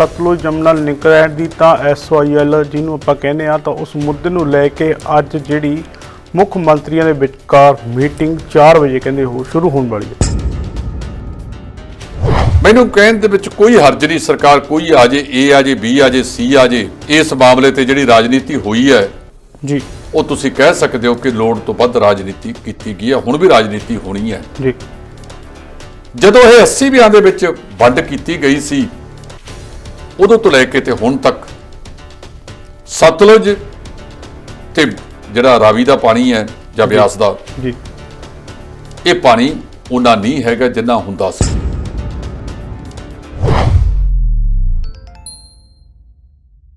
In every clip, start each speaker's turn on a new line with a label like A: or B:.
A: Sutlej Jamuna link ਰਹਿਣ ਦੀ ਤਾਂ SYL ਜਿਹਨੂੰ ਆਪਾਂ ਕਹਿੰਦੇ ਆ ਤਾਂ ਉਸ ਮੁੱਦੇ ਨੂੰ ਲੈ ਕੇ ਅੱਜ ਜਿਹੜੀ ਮੁੱਖ ਮੰਤਰੀਆਂ ਦੇ ਵਿਚਕਾਰ ਮੀਟਿੰਗ 4 ਵਜੇ ਕਹਿੰਦੇ ਹੋ ਸ਼ੁਰੂ ਹੋਣ ਵਾਲੀ ਹੈ।
B: ਮੈਨੂੰ ਕਹਿਣ ਦੇ ਵਿੱਚ ਕੋਈ ਹਰਜ ਨਹੀਂ ਸਰਕਾਰ ਕੋਈ ਆ ਜੇ ਏ ਆ ਜੇ ਬੀ ਆ ਜੇ ਸੀ ਆ ਜੇ ਇਸ ਮਾਮਲੇ ਤੇ ਜਿਹੜੀ ਰਾਜਨੀਤੀ ਹੋਈ ਹੈ
A: ਜੀ।
B: ਉਹ ਤੁਸੀਂ ਕਹਿ ਸਕਦੇ ਹੋ ਕਿ ਲੋੜ ਤੋਂ ਵੱਧ ਰਾਜਨੀਤੀ ਕੀਤੀ ਗਈ ਹੈ ਹੁਣ ਵੀ ਰਾਜਨੀਤੀ ਹੋਣੀ ਹੈ।
A: ਜੀ।
B: ਜਦੋਂ ਇਹ 80 ਵਿਆਂ ਦੇ ਵਿੱਚ ਵੰਡ ਕੀਤੀ ਗਈ ਸੀ ਉਦੋਂ ਤੋਂ ਲੈ ਕੇ ਤੇ ਹੁਣ ਤੱਕ ਸਤਲੁਜ ਤੇ ਜਿਹੜਾ ਰਾਵੀ ਦਾ ਪਾਣੀ ਹੈ ਜਾਂ ਬਿਆਸ ਦਾ
A: ਜੀ।
B: ਇਹ ਪਾਣੀ ਉਹਨਾਂ ਨਹੀਂ ਹੈਗਾ ਜਿੰਨਾ ਹੁੰਦਾ ਸੀ।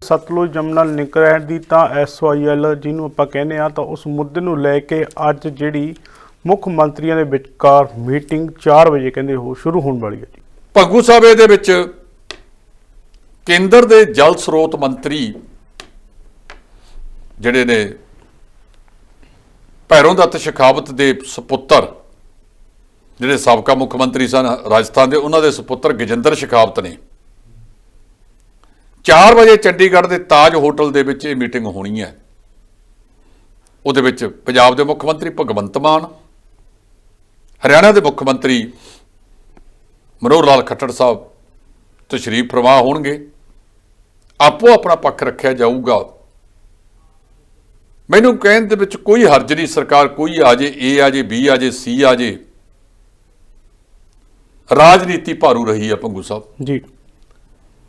A: ਸਤਲੁਜ ਜਮਨਾ ਲਿੰਕ ਰਹਿਣ ਦੀ ਤਾਂ ਐਸਵਾਈਐਲ ਜਿਹਨੂੰ ਆਪਾਂ ਕਹਿੰਦੇ ਆ ਤਾਂ ਉਸ ਮੁੱਦੇ ਨੂੰ ਲੈ ਕੇ ਅੱਜ ਜਿਹੜੀ ਮੁੱਖ ਮੰਤਰੀਆਂ ਦੇ ਵਿਚਕਾਰ ਮੀਟਿੰਗ 4 ਵਜੇ ਕਹਿੰਦੇ ਹੋ ਸ਼ੁਰੂ ਹੋਣ ਵਾਲੀ ਹੈ ਜੀ।
B: ਭੰਗੂ ਸਾਹਿਬ ਦੇ ਵਿੱਚ ਕੇਂਦਰ ਦੇ ਜਲ ਸਰੋਤ ਮੰਤਰੀ ਜਿਹੜੇ ਨੇ ਭੈਰੋਂ ਦੱਤ ਸ਼ਖਾਵਤ ਦੇ ਸੁਪੁੱਤਰ, ਜਿਹੜੇ ਸਾਬਕਾ ਮੁੱਖ ਮੰਤਰੀ ਸਨ ਰਾਜਸਥਾਨ ਦੇ, ਉਹਨਾਂ ਦੇ ਸੁਪੁੱਤਰ ਗਜਿੰਦਰ ਸ਼ਖਾਵਤ ਨੇ। 4 ਵਜੇ ਚੰਡੀਗੜ੍ਹ ਦੇ ਤਾਜ ਹੋਟਲ ਦੇ ਵਿੱਚ ਇਹ ਮੀਟਿੰਗ ਹੋਣੀ ਹੈ। ਉਹਦੇ ਵਿੱਚ ਪੰਜਾਬ ਦੇ ਮੁੱਖ ਮੰਤਰੀ ਭਗਵੰਤ ਮਾਨ, ਹਰਿਆਣਾ ਦੇ ਮੁੱਖ ਮੰਤਰੀ ਮਨੋਹਰ ਲਾਲ ਖੱਟੜ ਸਾਹਿਬ ਤਸ਼ਰੀਫ ਫਰਮਾ ਹੋਣਗੇ। ਆਪੋ ਆਪਣਾ ਪੱਖ ਰੱਖਿਆ ਜਾਊਗਾ। ਮੈਨੂੰ ਕਹਿਣ ਦੇ ਵਿੱਚ ਕੋਈ ਹਰਜ ਨਹੀਂ ਸਰਕਾਰ ਕੋਈ ਆ ਜੇ ਏ ਆ ਜੇ ਬੀ ਆ ਜੇ ਸੀ ਆ ਜੇ। ਰਾਜਨੀਤੀ ਭਾਰੂ ਰਹੀ ਹੈ ਭੰਗੂ ਸਾਹਿਬ।
A: ਜੀ।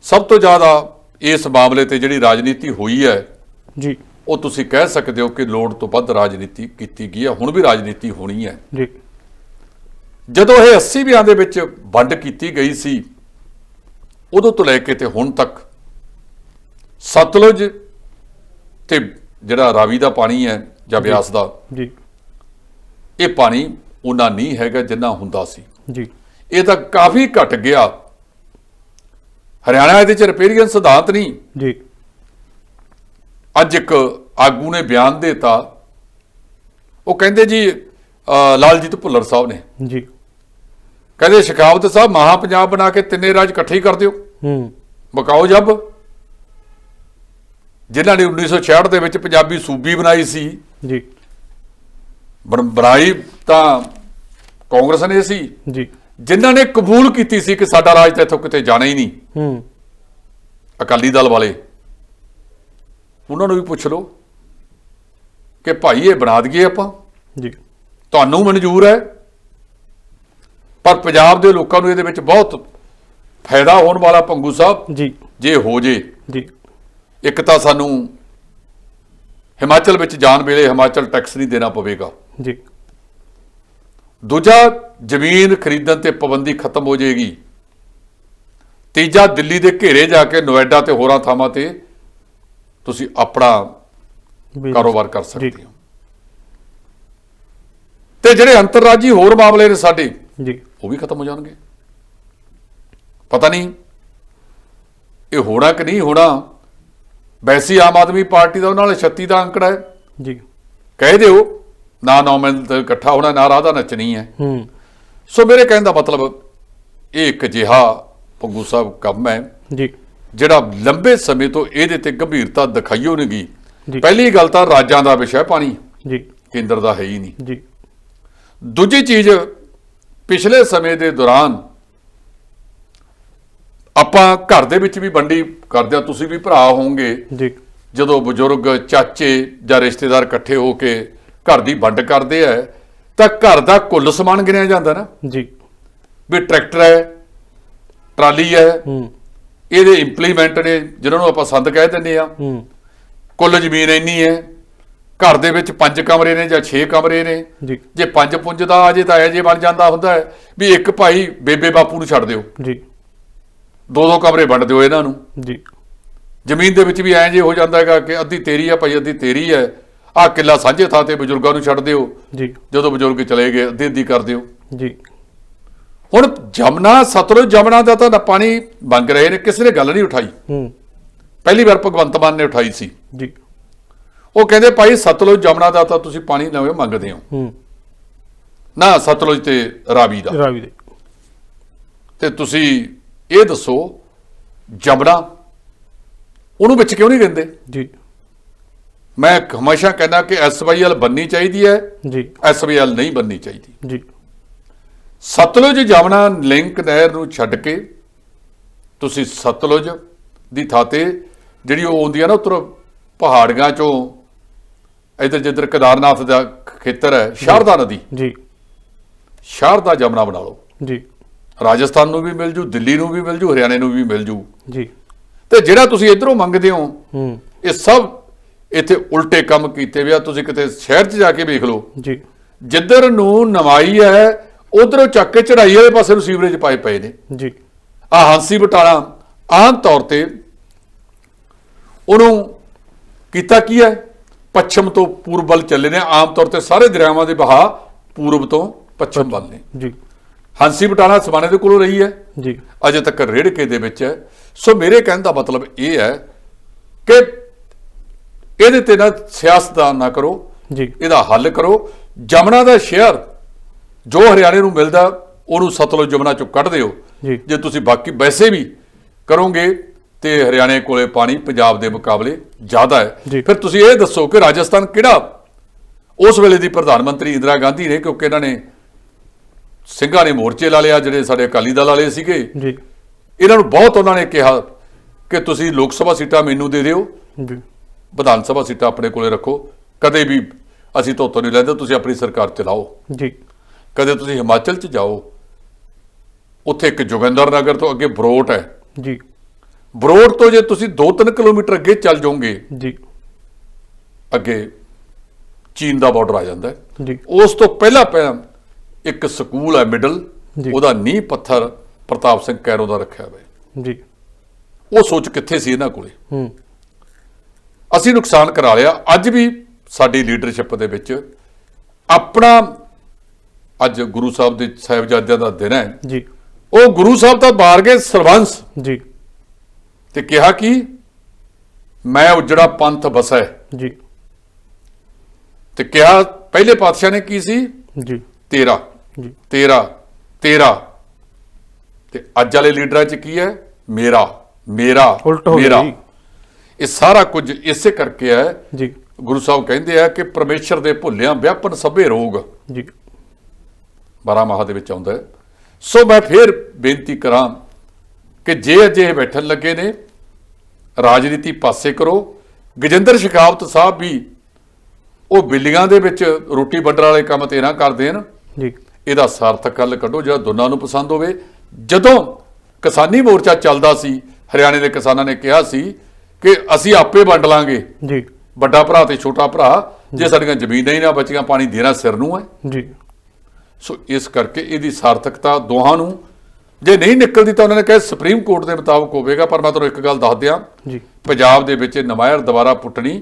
B: ਸਭ ਤੋਂ ਜ਼ਿਆਦਾ ਇਸ ਮਾਮਲੇ ਤੇ ਜਿਹੜੀ ਰਾਜਨੀਤੀ ਹੋਈ ਹੈ
A: ਜੀ।
B: ਉਹ ਤੁਸੀਂ ਕਹਿ ਸਕਦੇ ਹੋ ਕਿ ਲੋੜ ਤੋਂ ਵੱਧ ਰਾਜਨੀਤੀ ਕੀਤੀ ਗਈ ਹੈ ਹੁਣ ਵੀ ਰਾਜਨੀਤੀ ਹੋਣੀ ਹੈ।
A: ਜੀ।
B: ਜਦੋਂ ਇਹ 80 ਵਿਆਂ ਦੇ ਵਿੱਚ ਵੰਡ ਕੀਤੀ ਗਈ ਸੀ ਉਦੋਂ ਤੋਂ ਲੈ ਕੇ ਤੇ ਹੁਣ ਤੱਕ ਸਤਲੁਜ ਤੇ ਜਿਹੜਾ ਰਾਵੀ ਦਾ ਪਾਣੀ ਹੈ ਜਾਂ ਬਿਆਸ ਦਾ
A: ਜੀ।
B: ਇਹ ਪਾਣੀ ਉਹਨਾਂ ਨਹੀਂ ਹੈਗਾ ਜਿੰਨਾ ਹੁੰਦਾ ਸੀ।
A: ਜੀ।
B: ਇਹ ਤਾਂ ਕਾਫੀ ਘਟ ਗਿਆ। ਹਰਿਆਣਾ ਇਹਦੇ ਚ ਰਿਪੇਰੀਅਨ ਸਿਧਾਂਤ ਨਹੀਂ।
A: ਜੀ।
B: ਅੱਜ ਇੱਕ ਆਗੂ ਨੇ ਬਿਆਨ ਦਿੱਤਾ। ਉਹ ਕਹਿੰਦੇ ਜੀ ਲਾਲਜੀਤ ਭੁੱਲਰ ਸਾਹਿਬ ਨੇ।
A: ਜੀ।
B: ਕਹਿੰਦੇ ਸ਼ਿਕਾਵਤ ਸਾਹਿਬ ਮਹਾ ਪੰਜਾਬ ਬਣਾ ਕੇ ਤਿੰਨੇ ਰਾਜ ਇਕੱਠੇ ਹੀ ਕਰ ਦਿਓ।
A: ਹੂੰ।
B: ਬਕਾਓ ਜੱਬ। ਜਿਨ੍ਹਾਂ ਨੇ 1966 ਦੇ ਵਿੱਚ ਪੰਜਾਬੀ ਸੂਬੀ ਬਣਾਈ ਸੀ।
A: ਜੀ।
B: ਬਣ- ਬਣਾਈ ਤਾਂ ਕਾਂਗਰਸ ਨੇ ਸੀ।
A: ਜੀ।
B: ਜਿਨ੍ਹਾਂ ਨੇ ਕਬੂਲ ਕੀਤੀ ਸੀ ਕਿ ਸਾਡਾ ਰਾਜ ਤਾਂ ਇੱਥੋਂ ਕਿਤੇ ਜਾਣਾ ਹੀ ਨਹੀਂ।
A: ਹੂੰ।
B: ਅਕਾਲੀ ਦਲ ਵਾਲੇ। ਉਹਨਾਂ ਨੂੰ ਵੀ ਪੁੱਛ ਲਓ ਕਿ ਭਾਈ ਇਹ ਬਣਾ ਦਈਏ ਆਪਾਂ।
A: ਜੀ।
B: ਤੁਹਾਨੂੰ ਮਨਜ਼ੂਰ ਹੈ। ਪਰ ਪੰਜਾਬ ਦੇ ਲੋਕਾਂ ਨੂੰ ਇਹਦੇ ਵਿੱਚ ਬਹੁਤ ਫਾਇਦਾ ਹੋਣ ਵਾਲਾ ਪੰਗੂ ਸਾਹਿਬ।
A: ਜੀ।
B: ਜੇ ਹੋ ਜੇ।
A: ਜੀ।
B: ਇੱਕ ਤਾਂ ਸਾਨੂੰ ਹਿਮਾਚਲ ਵਿੱਚ ਜਾਣ ਵੇਲੇ ਹਿਮਾਚਲ ਟੈਕਸ ਨਹੀਂ ਦੇਣਾ ਪਵੇਗਾ।
A: ਜੀ।
B: ਦੂਜਾ ਜ਼ਮੀਨ ਖਰੀਦਣ ਤੇ ਪਾਬੰਦੀ ਖਤਮ ਹੋ ਜਾਏਗੀ। ਤੀਜਾ ਦਿੱਲੀ ਦੇ ਘੇਰੇ ਜਾ ਕੇ ਨੋਇਡਾ ਤੇ ਹੋਰਾਂ ਥਾਵਾਂ ਤੇ ਤੁਸੀਂ ਆਪਣਾ। ਕਾਰੋਬਾਰ ਕਰ ਸਕਦੇ। ਹੋ। ਤੇ ਜਿਹੜੇ ਅੰਤਰਰਾਜੀ ਹੋਰ ਮਾਮਲੇ ਨੇ ਸਾਡੇ
A: ਜੀ।
B: ਉਹ ਵੀ ਖਤਮ ਹੋ ਜਾਣਗੇ। ਪਤਾ ਨਹੀਂ ਇਹ ਹੋਣਾ ਕਿ ਨਹੀਂ ਹੋਣਾ ਵੈਸੀ ਆਮ ਆਦਮੀ ਪਾਰਟੀ ਦਾ ਉਹਨਾਂ ਨਾਲ 36 ਦਾ ਅੰਕੜਾ ਹੈ।
A: ਜੀ।
B: ਕਹਿ ਦਿਓ ਨਾ ਨੌਮਨ ਤੇ ਇਕੱਠਾ ਹੋਣਾ ਨਾ ਰਾਧਾ ਨੱਚਣੀ ਹੈ।
A: ਹੂੰ।
B: ਸੋ ਮੇਰੇ ਕਹਿਣ ਦਾ ਮਤਲਬ ਇਹ ਇੱਕ ਜਿਹਾ ਪੰਗੂ ਸਾਹਿਬ ਕੰਮ ਹੈ।
A: ਜੀ।
B: ਜਿਹੜਾ ਲੰਬੇ ਸਮੇਂ ਤੋਂ ਇਹਦੇ ਤੇ ਗੰਭੀਰਤਾ ਦਿਖਾਈਓ ਨਹੀਂ ਗਈ। ਪਹਿਲੀ ਗੱਲ ਤਾਂ ਰਾਜਾਂ ਦਾ ਵਿਸ਼ਾ ਹੈ ਪਾਣੀ।
A: ਜੀ।
B: ਕੇਂਦਰ ਦਾ ਹੈ ਹੀ ਨਹੀਂ।
A: ਜੀ।
B: ਦੂਜੀ ਚੀਜ਼ ਪਿਛਲੇ ਸਮੇਂ ਦੇ ਦੌਰਾਨ ਆਪਾਂ ਘਰ ਦੇ ਵਿੱਚ ਵੀ ਵੰਡੀ ਕਰਦੇ ਆ ਤੁਸੀਂ ਵੀ ਭਰਾ ਹੋਵੋਗੇ।
A: ਜੀ।
B: ਜਦੋਂ ਬਜ਼ੁਰਗ ਚਾਚੇ ਜਾਂ ਰਿਸ਼ਤੇਦਾਰ ਇਕੱਠੇ ਹੋ ਕੇ ਘਰ ਦੀ ਵੰਡ ਕਰਦੇ ਆ ਤਾਂ ਘਰ ਦਾ ਕੁੱਲ ਸਮਾਨ ਗਿਣਿਆ ਜਾਂਦਾ ਨਾ।
A: ਜੀ।
B: ਵੀ ਟਰੈਕਟਰ ਹੈ ਟਰਾਲੀ ਹੈ
A: ਹੂੰ।
B: ਇਹਦੇ ਇੰਪਲੀਮੈਂਟ ਨੇ ਜਿਨ੍ਹਾਂ ਨੂੰ ਆਪਾਂ ਸੰਦ ਕਹਿ ਦਿੰਦੇ ਆ।
A: ਹੂੰ।
B: ਕੁੱਲ ਜ਼ਮੀਨ ਇੰਨੀ ਹੈ ਘਰ ਦੇ ਵਿੱਚ ਪੰਜ ਕਮਰੇ ਨੇ ਜਾਂ 6 ਕਮਰੇ ਨੇ।
A: ਜੀ।
B: ਪੰਜ ਪੁੰਜ ਦਾ ਅਜੇ ਤਾਂ ਇਹ ਜੇ ਬਣ ਜਾਂਦਾ ਹੁੰਦਾ ਹੈ ਵੀ ਇੱਕ ਭਾਈ ਬੇਬੇ ਬਾਪੂ ਨੂੰ ਛੱਡ ਦਿਓ।
A: ਜੀ।
B: ਦੋ ਦੋ ਕਮਰੇ ਵੰਡ ਦਿਓ ਇਹਨਾਂ ਨੂੰ।
A: ਜੀ।
B: ਜ਼ਮੀਨ ਦੇ ਵਿੱਚ ਵੀ ਐਂ ਜੇ ਹੋ ਜਾਂਦਾ ਹੈਗਾ ਕਿ ਅੱਧੀ ਤੇਰੀ ਆ ਭਾਈ ਅੱਧੀ ਤੇਰੀ ਹੈ ਆਹ ਕਿੱਲਾ ਸਾਂਝੇ ਥਾਂ ਤੇ ਬਜ਼ੁਰਗਾਂ ਨੂੰ ਛੱਡ ਦਿਓ।
A: ਜੀ।
B: ਜਦੋਂ ਬਜ਼ੁਰਗ ਚਲੇ ਗਏ ਅੱਧੀ ਅੱਧੀ ਕਰ ਦਿਓ।
A: ਜੀ।
B: ਹੁਣ ਜਮਨਾ ਸਤਲੁਜ ਜਮਨਾ ਦਾ ਤਾਂ ਪਾਣੀ ਮੰਗ ਰਹੇ ਨੇ ਕਿਸੇ ਨੇ ਗੱਲ ਨਹੀਂ ਉਠਾਈ।
A: ਹੂੰ।
B: ਪਹਿਲੀ ਵਾਰ ਭਗਵੰਤ ਮਾਨ ਨੇ ਉਠਾਈ ਸੀ।
A: ਜੀ।
B: ਉਹ ਕਹਿੰਦੇ ਭਾਈ ਸਤਲੁਜ ਜਮਨਾ ਦਾ ਤਾਂ ਤੁਸੀਂ ਪਾਣੀ ਨਵੇਂ ਮੰਗਦੇ ਹੋ
A: ਹੂੰ।
B: ਨਾ ਸਤਲੁਜ ਤੇ ਰਾਵੀ ਦਾ।
A: ਰਾਵੀ ਦੇ।
B: ਤੇ ਤੁਸੀਂ ਇਹ ਦੱਸੋ ਜਬੜਾ ਉਹਨੂੰ ਵਿੱਚ ਕਿਉਂ ਨਹੀਂ ਕਹਿੰਦੇ
A: ਜੀ।
B: ਮੈਂ ਹਮੇਸ਼ਾ ਕਹਿੰਦਾ ਕਿ ਐਸਵਾਈਐਲ ਬੰਨੀ ਚਾਹੀਦੀ ਹੈ
A: ਜੀ।
B: ਐਸਵਾਈਐਲ ਨਹੀਂ ਬੰਨੀ ਚਾਹੀਦੀ।
A: ਜੀ।
B: ਸਤਲੁਜ ਜਮਨਾ ਲਿੰਕ ਨਹਿਰ ਨੂੰ ਛੱਡ ਕੇ ਤੁਸੀਂ ਸਤਲੁਜ ਦੀ ਥਾਂ ਤੇ ਜਿਹੜੀ ਉਹ ਆਉਂਦੀ ਆ ਨਾ ਉੱਤਰ ਪਹਾੜੀਆਂ ਚੋਂ ਇਧਰ ਜਿੱਧਰ ਕੇਦਾਰਨਾਥ ਦਾ ਖੇਤਰ ਹੈ ਸ਼ਾਰਦਾ ਨਦੀ।
A: ਜੀ।
B: ਸ਼ਾਰਦਾ ਜਮਨਾ ਬਣਾ ਲਓ।
A: ਜੀ।
B: ਰਾਜਸਥਾਨ ਨੂੰ ਵੀ ਮਿਲ ਜੂ ਦਿੱਲੀ ਨੂੰ ਵੀ ਮਿਲ ਜੂ ਹਰਿਆਣੇ ਨੂੰ ਵੀ ਮਿਲ ਜੂ।
A: ਜੀ।
B: ਤੇ ਜਿਹੜਾ ਤੁਸੀਂ ਇਧਰੋਂ ਮੰਗਦੇ ਹੋ
A: ਹੂੰ।
B: ਇਹ ਸਭ ਇੱਥੇ ਉਲਟੇ ਕੰਮ ਕੀਤੇ ਵਿਆ ਤੁਸੀਂ ਕਿਤੇ ਸ਼ਹਿਰ 'ਚ ਜਾ ਕੇ ਵੇਖ ਲਓ।
A: ਜੀ।
B: ਜਿੱਧਰ ਨੂੰ ਨਵਾਈ ਹੈ ਉਧਰੋਂ ਚੱਕ ਕੇ ਚੜਾਈ ਵਾਲੇ ਪਾਸੇ ਨੂੰ ਸੀਵਰੇਜ ਪਾਏ ਪਏ ਨੇ।
A: ਜੀ।
B: ਆ ਹਾਂਸੀ ਬਟਾਲਾ ਆਮ ਤੌਰ ਤੇ ਉਹਨੂੰ ਕੀਤਾ ਕੀ ਹੈ? ਪੱਛਮ ਤੋਂ ਪੂਰਬ ਵੱਲ ਚੱਲੇ ਨੇ। ਆਮ ਤੌਰ ਤੇ ਸਾਰੇ ਦਰਿਆਵਾਂ ਦੇ ਵਹਾਅ ਪੂਰਬ ਤੋਂ ਪੱਛਮ ਵੱਲ ਨੇ।
A: ਜੀ।
B: ਹਾਂਸੀ ਬਟਾਲਾ ਸਮਾਨੇ ਦੇ ਕੋਲੋਂ ਰਹੀ ਹੈ।
A: ਜੀ।
B: ਅਜੇ ਤੱਕ ਰੇੜਕੇ ਦੇ ਵਿੱਚ ਹੈ। ਸੋ ਮੇਰੇ ਕਹਿਣ ਦਾ ਮਤਲਬ ਇਹ ਹੈ ਕਿ ਇਹਦੇ ਤੇ ਨਾ ਸਿਆਸਤਦਾਨ ਨਾ ਕਰੋ।
A: ਜੀ।
B: ਇਹਦਾ ਹੱਲ ਕਰੋ। ਜਮਨਾ ਦਾ ਸ਼ੇਅਰ ਜੋ ਹਰਿਆਣੇ ਨੂੰ ਮਿਲਦਾ ਉਹਨੂੰ ਸਤਲੁਜ ਜਮਨਾ ਚੋਂ ਕੱਢ ਦਿਓ।
A: ਜੀ।
B: ਜੇ ਤੁਸੀਂ ਬਾਕੀ ਵੈਸੇ ਵੀ ਕਰੋਗੇ ਤੇ ਹਰਿਆਣੇ ਕੋਲੇ ਪਾਣੀ ਪੰਜਾਬ ਦੇ ਮੁਕਾਬਲੇ ਜ਼ਿਆਦਾ। ਹੈ। ਫਿਰ ਤੁਸੀਂ ਇਹ ਦੱਸੋ ਕਿ ਰਾਜਸਥਾਨ ਕਿਹੜਾ? ਉਸ ਵੇਲੇ ਦੀ ਪ੍ਰਧਾਨ ਮੰਤਰੀ ਇੰਦਰਾ ਗਾਂਧੀ ਨੇ ਕਿਉਂਕਿ ਇਹਨਾਂ ਨੇ ਸਿੰਘਾਂ ਨੇ ਮੋਰਚੇ ਲਾ ਲਿਆ ਜਿਹੜੇ ਸਾਡੇ ਅਕਾਲੀ ਦਲ ਵਾਲੇ ਸੀਗੇ।
A: ਜੀ।
B: ਇਹਨਾਂ ਨੂੰ ਬਹੁਤ ਉਹਨਾਂ ਨੇ ਕਿਹਾ ਕਿ ਤੁਸੀਂ ਲੋਕ ਸਭਾ ਸੀਟਾਂ ਮੈਨੂੰ ਦੇ ਦਿਓ।
A: ਜੀ।
B: ਵਿਧਾਨ ਸਭਾ ਸੀਟਾਂ ਆਪਣੇ ਕੋਲੇ ਰੱਖੋ। ਕਦੇ ਵੀ ਅਸੀਂ ਧੋਤੋਂ ਨਹੀਂ ਲੈਂਦੇ ਤੁਸੀਂ ਆਪਣੀ ਸਰਕਾਰ ਚਲਾਓ।
A: ਜੀ।
B: ਕਦੇ ਤੁਸੀਂ ਹਿਮਾਚਲ ਚ ਜਾਓ। ਉੱਥੇ ਇੱਕ ਜੋਗਿੰਦਰ ਨਗਰ ਤੋਂ ਅੱਗੇ ਬਰੋਟ ਹੈ।
A: ਜੀ।
B: ਬਰੋਟ ਤੋਂ ਜੇ ਤੁਸੀਂ 2-3 ਕਿਲੋਮੀਟਰ ਅੱਗੇ ਚੱਲ ਜਾਓਗੇ
A: ਜੀ।
B: ਅੱਗੇ ਚੀਨ ਦਾ ਬਾਰਡਰ ਆ ਜਾਂਦਾ ਹੈ।
A: ਜੀ।
B: ਉਸ ਤੋਂ ਪਹਿਲਾਂ ਪਹਿਲਾਂ ਇੱਕ ਸਕੂਲ ਹੈ ਮਿਡਲ। ਉਹਦਾ ਨੀਂਹ ਪੱਥਰ ਪ੍ਰਤਾਪ ਸਿੰਘ ਕੈਰੋ ਦਾ ਰੱਖਿਆ ਹੋਇਆ
A: ਜੀ।
B: ਉਹ ਸੋਚ ਕਿੱਥੇ ਸੀ ਇਹਨਾਂ ਕੋਲੇ?
A: ਹੂੰ।
B: ਅਸੀਂ ਨੁਕਸਾਨ ਕਰਾ ਲਿਆ। ਅੱਜ ਵੀ ਸਾਡੀ ਲੀਡਰਸ਼ਿਪ ਦੇ ਵਿੱਚ ਆਪਣਾ ਅੱਜ ਗੁਰੂ ਸਾਹਿਬ ਦੇ ਸਾਹਿਬਜ਼ਾਦਿਆਂ ਦਾ ਦਿਨ ਹੈ।
A: ਜੀ।
B: ਉਹ ਗੁਰੂ ਸਾਹਿਬ ਤਾਂ ਬਾਰ ਗਏ ਸਰਬੰਸ
A: ਜੀ।
B: ਤੇ ਕਿਹਾ ਕਿ ਮੈਂ ਉਜੜਾ ਪੰਥ ਬਸੈ
A: ਜੀ।
B: ਤੇ ਕਿਹਾ ਪਹਿਲੇ ਪਾਤਸ਼ਾਹ ਨੇ ਕੀ ਸੀ?
A: ਜੀ।
B: ਤੇਰਾ। ਤੇਰਾ ਤੇਰਾ। ਤੇ ਅੱਜ ਵਾਲੇ ਲੀਡਰਾਂ 'ਚ ਕੀ ਹੈ? ਮੇਰਾ ਮੇਰਾ ਮੇਰਾ। ਇਹ ਸਾਰਾ ਕੁਝ ਇਸੇ ਕਰਕੇ ਹੈ।
A: ਜੀ।
B: ਗੁਰੂ ਸਾਹਿਬ ਕਹਿੰਦੇ ਆ ਕਿ ਪਰਮੇਸ਼ਰ ਦੇ ਭੁੱਲਿਆਂ ਵਿਆਪਨ ਸਭੇ ਰੋਗ।
A: ਜੀ।
B: 12 ਮਾਹ ਦੇ ਵਿੱਚ ਆਉਂਦਾ ਸੋ ਮੈਂ ਫੇਰ ਬੇਨਤੀ ਕਰਾਂ ਕਿ ਜੇ ਅਜੇ ਬੈਠਣ ਲੱਗੇ ਨੇ ਰਾਜਨੀਤੀ ਪਾਸੇ ਕਰੋ। ਗਜਿੰਦਰ ਸ਼ਿਕਾਵਤ ਸਾਹਿਬ ਵੀ ਉਹ ਬਿੱਲੀਆਂ ਦੇ ਵਿੱਚ ਰੋਟੀ ਵੰਡਣ ਵਾਲੇ ਕੰਮ ਤੇ ਨਾ ਕਰ ਦੇਣ
A: ਜੀ।
B: ਇਹਦਾ ਸਾਰਥਕ ਹੱਲ ਕੱਢੋ ਜਿਹੜਾ ਦੋਨਾਂ ਨੂੰ ਪਸੰਦ ਹੋਵੇ। ਜਦੋਂ ਕਿਸਾਨੀ ਮੋਰਚਾ ਚੱਲਦਾ ਸੀ ਹਰਿਆਣੇ ਦੇ ਕਿਸਾਨਾਂ ਨੇ ਕਿਹਾ ਸੀ ਕਿ ਅਸੀਂ ਆਪੇ ਵੰਡ ਲਾਂਗੇ।
A: ਜੀ।
B: ਵੱਡਾ ਭਰਾ ਤੇ ਛੋਟਾ ਭਰਾ ਜੇ। ਸਾਡੀਆਂ ਜ਼ਮੀਨਾਂ ਹੀ ਨਾ ਬਚੀਆਂ ਪਾਣੀ ਦੇਣਾ ਸਿਰ ਨੂੰ ਹੈ।
A: ਜੀ।
B: ਸੋ ਇਸ ਕਰਕੇ ਇਹਦੀ ਸਾਰਥਕਤਾ ਦੋਹਾਂ ਨੂੰ। ਜੇ ਨਹੀਂ ਨਿਕਲਦੀ ਤਾਂ ਉਹਨਾਂ ਨੇ ਕਿਹਾ ਸੁਪਰੀਮ ਕੋਰਟ ਦੇ ਮੁਤਾਬਕ ਹੋਵੇਗਾ ਪਰ ਮੈਂ ਤੁਹਾਨੂੰ ਇੱਕ ਗੱਲ ਦੱਸ ਦਿਆਂ।
A: ਜੀ।
B: ਪੰਜਾਬ ਦੇ ਵਿੱਚ ਨਮਾਇਰ ਦੁਬਾਰਾ ਪੁੱਟਣੀ